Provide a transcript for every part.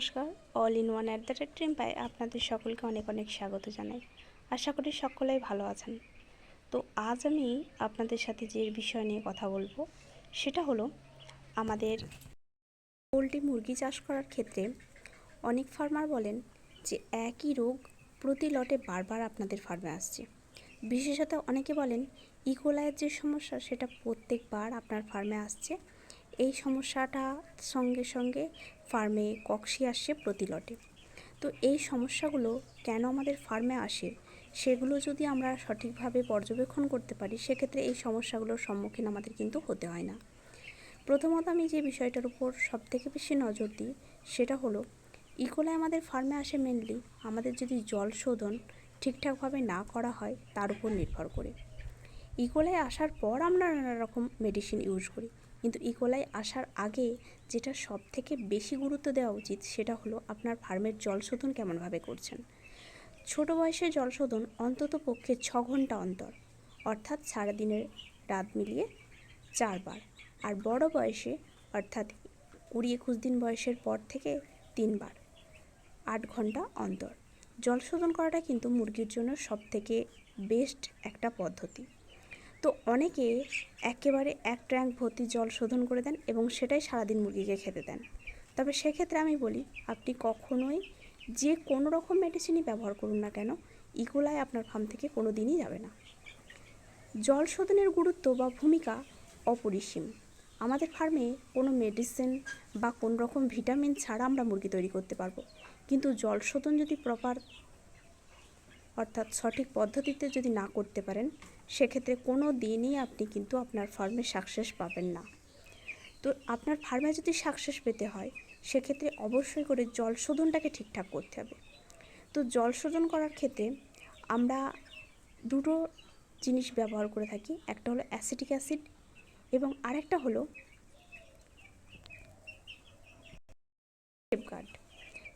নমস্কার। All in one at the rate dream pie আপনাদের সকলকে অনেক অনেক স্বাগত জানাই। আশা করি সকলেই ভালো আছেন। তো আজ আমি আপনাদের সাথে যে বিষয় নিয়ে কথা বলব, সেটা হলো আমাদের পোলট্রি মুরগি চাষ করার ক্ষেত্রে অনেক ফার্মার বলেন যে একই রোগ প্রতি লটে বারবার আপনাদের ফার্মে আসছে। বিশেষত অনেকে বলেন ইকোলাইয়ের যে সমস্যা, সেটা প্রত্যেকবার আপনার ফার্মে আসছে। এই সমস্যাটা সঙ্গে সঙ্গে ফার্মে কক্সি আসছে প্রতি লটে। তো এই সমস্যাগুলো কেন আমাদের ফার্মে আসে, সেগুলো যদি আমরা সঠিকভাবে পর্যবেক্ষণ করতে পারি, সেক্ষেত্রে এই সমস্যাগুলোর সম্মুখীন আমাদের কিন্তু হতে হয় না। প্রথমত আমি যে বিষয়টার উপর সবথেকে বেশি নজর দিই, সেটা হলো ইকোলাই আমাদের ফার্মে আসে মেনলি আমাদের যদি জল শোধন ঠিকঠাকভাবে না করা হয়, তার উপর নির্ভর করে। ইকোলাই আসার পর আমরা নানা রকম মেডিসিন ইউজ করি। কিন্তু ইকোলাই আসার আগে যেটা সব থেকে বেশি গুরুত্ব দেওয়া উচিত সেটা হলো আপনার ফার্মের জল শোধন কেমনভাবে করছেন। ছোট বয়সে জল শোধন অন্তত পক্ষে ছ ঘণ্টা অন্তর, অর্থাৎ সারাদিনের রাত মিলিয়ে চারবার। আর বড় বয়সে, অর্থাৎ কুড়ি একুশ দিন বয়সের পর থেকে তিনবার, আট ঘণ্টা অন্তর। জল শোধন করাটা কিন্তু মুরগির জন্য সব থেকে বেস্ট একটা পদ্ধতি। তো অনেকে একেবারে এক ট্যাঙ্ক ভর্তি জল শোধন করে দেন এবং সেটাই সারাদিন মুরগিকে খেতে দেন। তবে সেক্ষেত্রে আমি বলি, আপনি কখনোই যে কোনো রকম মেডিসিনই ব্যবহার করুন না কেন ইকোলাই আপনার ফার্ম থেকে কোনো দিনই যাবে না। জল শোধনের গুরুত্ব বা ভূমিকা অপরিসীম। আমাদের ফার্মে কোনো মেডিসিন বা কোনো রকম ভিটামিন ছাড়া আমরা মুরগি তৈরি করতে পারব। কিন্তু জল শোধন যদি প্রপার অর্থাৎ সঠিক পদ্ধতিতে যদি না করতে পারেন সেক্ষেত্রে কোনো দিনই আপনি কিন্তু আপনার ফার্মে সাকসেস পাবেন না। তো আপনার ফার্মে যদি সাকসেস পেতে হয়, সেক্ষেত্রে অবশ্যই করে জল শোধনটাকে ঠিকঠাক করতে হবে। তো জল শোধন করার ক্ষেত্রে আমরা দুটো জিনিস ব্যবহার করে থাকি, একটা হলো অ্যাসিটিক অ্যাসিড এবং আরেকটা হলো শেপগার্ড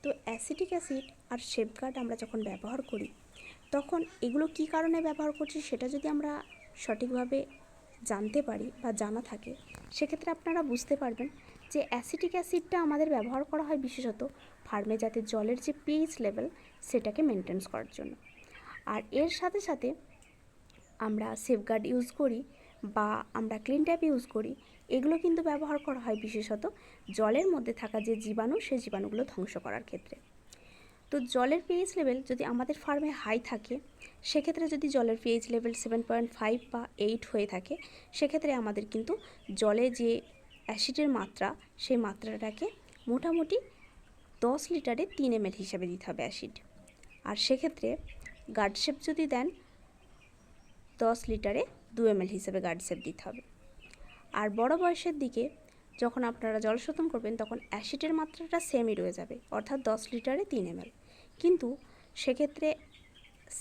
তো অ্যাসিটিক অ্যাসিড আর শেপগার্ড আমরা যখন ব্যবহার করি তখন এগুলো কী কারণে ব্যবহার করছি সেটা যদি আমরা সঠিকভাবে জানতে পারি বা জানা থাকে, সেক্ষেত্রে আপনারা বুঝতে পারবেন যে অ্যাসিটিক অ্যাসিডটা আমাদের ব্যবহার করা হয় বিশেষত ফার্মে যাতে জলের যে পিএইচ লেভেল সেটাকে মেনটেন্স করার জন্য। আর এর সাথে সাথে আমরা সেফগার্ড ইউজ করি বা আমরা ক্লিন ট্যাপ ইউজ করি, এগুলো কিন্তু ব্যবহার করা হয় বিশেষত জলের মধ্যে থাকা যে জীবাণু, সেই জীবাণুগুলো ধ্বংস করার ক্ষেত্রে। তো জলের পিএইচ লেভেল যদি আমাদের ফার্মে হাই থাকে, সেক্ষেত্রে যদি জলের pH level seven point five বা এইট হয়ে থাকে, সেক্ষেত্রে আমাদের কিন্তু জলে যে অ্যাসিডের মাত্রা, সেই মাত্রাটাকে মোটামুটি দশ লিটারে তিন এম হিসাবে দিতে হবে অ্যাসিড আর সেক্ষেত্রে গার্ডশেপ যদি দেন, দশ লিটারে দু এম হিসাবে গার্ডশেপ দিতে হবে। আর বড় বয়সের দিকে যখন আপনারা জল শোধন করবেন, তখন অ্যাসিডের মাত্রাটা সেমই রয়ে যাবে, অর্থাৎ দশ লিটারে তিন এম কিন্তু সেক্ষেত্রে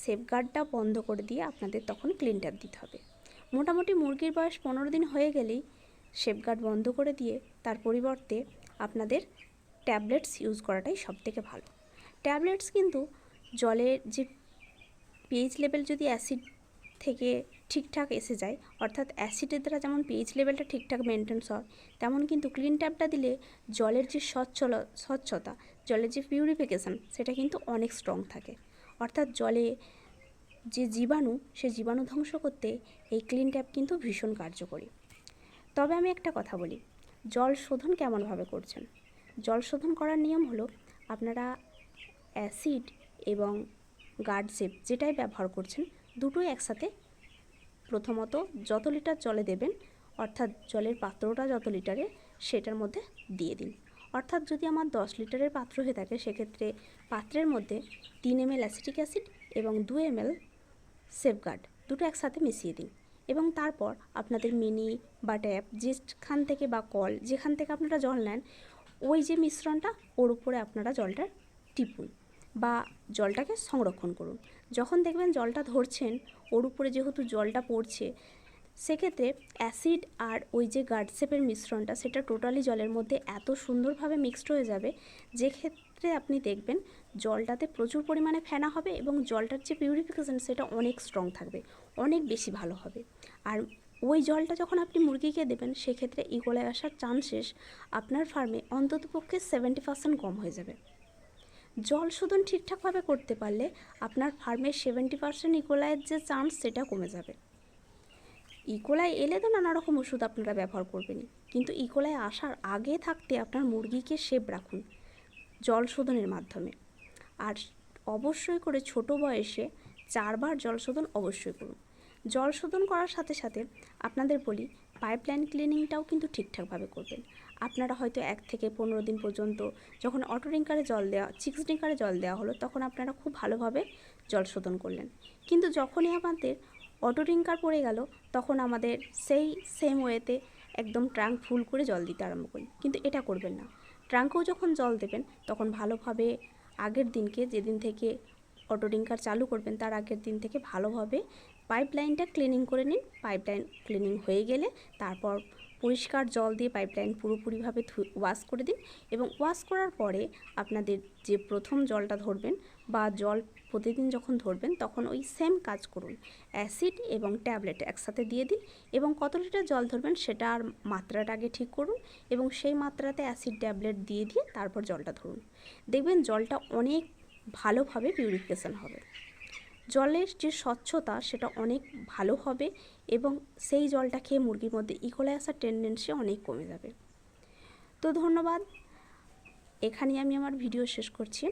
সেফগার্ডটা বন্ধ করে দিয়ে আপনাদের তখন ক্লিনটার দিতে হবে। মোটামুটি মুরগির বয়স পনেরো দিন হয়ে গেলেই সেফগার্ড বন্ধ করে দিয়ে তার পরিবর্তে আপনাদের ট্যাবলেটস ইউজ করাটাই সবথেকে ভালো। ট্যাবলেটস কিন্তু জলের যে পিএইচ লেভেল যদি অ্যাসিড থেকে ঠিকঠাক এসে যায়। অর্থাৎ অ্যাসিডের দ্বারা যেমন পিএইচ লেভেলটা ঠিকঠাক মেনটেন্স হয়, তেমন কিন্তু ক্লিন ট্যাপটা দিলে জলের যে স্বচ্ছল স্বচ্ছতা, জলের যে পিউরিফিকেশান সেটা কিন্তু অনেক স্ট্রং থাকে। অর্থাৎ জলে যে জীবাণু, সে জীবাণু ধ্বংস করতে এই ক্লিন ট্যাপ কিন্তু ভীষণ কার্যকরী। তবে আমি একটা কথা বলি, জল শোধন কেমনভাবে করছেন? জল শোধন করার নিয়ম হলো, আপনারা অ্যাসিড এবং গার্ডসেপ যেটাই ব্যবহার করছেন দুটোই একসাথে। প্রথমত যত লিটার জলে দেবেন, অর্থাৎ জলের পাত্রটা যত লিটারের সেটার মধ্যে দিয়ে দিন। অর্থাৎ যদি আমার দশ লিটারের পাত্র হয়ে থাকে, সেক্ষেত্রে পাত্রের মধ্যে তিন এম এল অ্যাসিটিক অ্যাসিড এবং দু এম এল সেফগার্ড দুটো একসাথে মিশিয়ে দিন। এবং তারপর আপনাদের মিনি বা ট্যাপ যেখান থেকে বা কল যেখান থেকে আপনারা জল নেন, ওই যে মিশ্রণটা, ওর উপরে আপনারা জলটা টিপুন বা জলটাকে সংরক্ষণ করুন। যখন দেখবেন জলটা ধরছেন, ওর উপরে যেহেতু জলটা পড়ছে, সেক্ষেত্রে অ্যাসিড আর ওই যে গার্ডসেপের মিশ্রণটা, সেটা টোটালি জলের মধ্যে এত সুন্দরভাবে মিক্সড হয়ে যাবে, যে ক্ষেত্রে আপনি দেখবেন জলটাতে প্রচুর পরিমাণে ফেনা হবে এবং জলটার যে পিউরিফিকেশান সেটা অনেক স্ট্রং থাকবে, অনেক বেশি ভালো হবে। আর ওই জলটা যখন আপনি মুরগিকে দেবেন, সেক্ষেত্রে ইকোলাই আসার চান্সেস আপনার ফার্মে অন্ততপক্ষে সেভেন্টি পার্সেন্ট কম হয়ে যাবে। জল শোধন ঠিকঠাকভাবে করতে পারলে আপনার ফার্মের সেভেন্টি পার্সেন্ট ইকোলাইয়ের যে চান্স সেটা কমে যাবে। ইকোলাই এলে তো নানা রকম ওষুধ আপনারা ব্যবহার করবেনই। কিন্তু ইকোলাই আসার আগে থাকতে আপনার মুরগিকে সেভ রাখুন জল শোধনের মাধ্যমে। আর অবশ্যই করে ছোট বয়সে চারবার জল শোধন অবশ্যই করুন। জল শোধন করার সাথে সাথে আপনাদের বলি পাইপলাইন ক্লিনিংটাও কিন্তু ঠিকঠাকভাবে করবেন। আপনারা হয়তো এক থেকে পনেরো দিন পর্যন্ত যখন অটো ড্রিঙ্কারে জল দেওয়া চিক্স ড্রিঙ্কারে জল দেওয়া হলো, তখন আপনারা খুব ভালোভাবে জল শোধন করলেন। কিন্তু যখনই আমাদের অটো ড্রিঙ্কার পড়ে গেল, তখন আমাদের সেই সেম ওয়েতে একদম ট্রাঙ্ক ফুল করে জল দিতে আরম্ভ করি কিন্তু এটা করবেন না। ট্রাঙ্কেও যখন জল দেবেন, তখন ভালোভাবে আগের দিনকে যেদিন থেকে অটো ড্রিঙ্কার চালু করবেন, তার আগের দিন থেকে ভালোভাবে পাইপলাইনটা ক্লিনিং করে নিন। পাইপলাইন ক্লিনিং হয়ে গেলে তারপর পরিষ্কার জল দিয়ে পাইপলাইন পুরোপুরিভাবে ওয়াশ করে দিন এবং ওয়াশ করার পরে আপনাদের যে প্রথম জলটা ধরবেন বা জল প্রতিদিন যখন ধরবেন তখন ওই সেম কাজ করুন। অ্যাসিড এবং ট্যাবলেট একসাথে দিয়ে দিন এবং কত লিটার জল ধরবেন সেটা আর মাত্রাটা আগে ঠিক করুন এবং সেই মাত্রাতে অ্যাসিড ট্যাবলেট দিয়ে দিয়ে তারপর জলটা ধরুন। দেখবেন জলটা অনেক ভালোভাবে পিউরিফিকেশন হবে। জলের যে স্বচ্ছতা, সেটা অনেক ভালো হবে এবং সেই জলটা খেয়ে মুরগির মধ্যে ইকোলাই আসার টেন্ডেন্সি অনেক কমে যাবে। তো ধন্যবাদ। এখানেই আমি আমার ভিডিও শেষ করছি।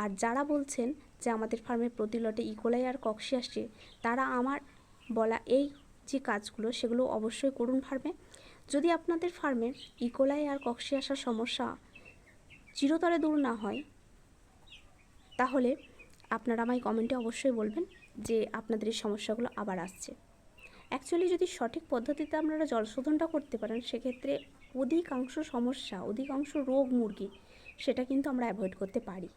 আর যারা বলছেন যে আমাদের ফার্মে প্রতি লটে ইকোলাই আর কক্সি আসছে, তারা আমার বলা এই যে কাজগুলো, সেগুলো অবশ্যই করুন ফার্মে। যদি আপনাদের ফার্মে ইকোলাই আর কক্সি আসার সমস্যা চিরতরে দূর না হয়, তাহলে আপনারা আমায় কমেন্টে অবশ্যই বলবেন যে আপনাদের এই সমস্যাগুলো আবার আসছে। অ্যাকচুয়ালি যদি সঠিক পদ্ধতিতে আপনারা জল শোধনটা করতে পারেন, সেক্ষেত্রে অধিকাংশ সমস্যা, অধিকাংশ রোগ মুরগি সেটা কিন্তু আমরা অ্যাভয়েড করতে পারি।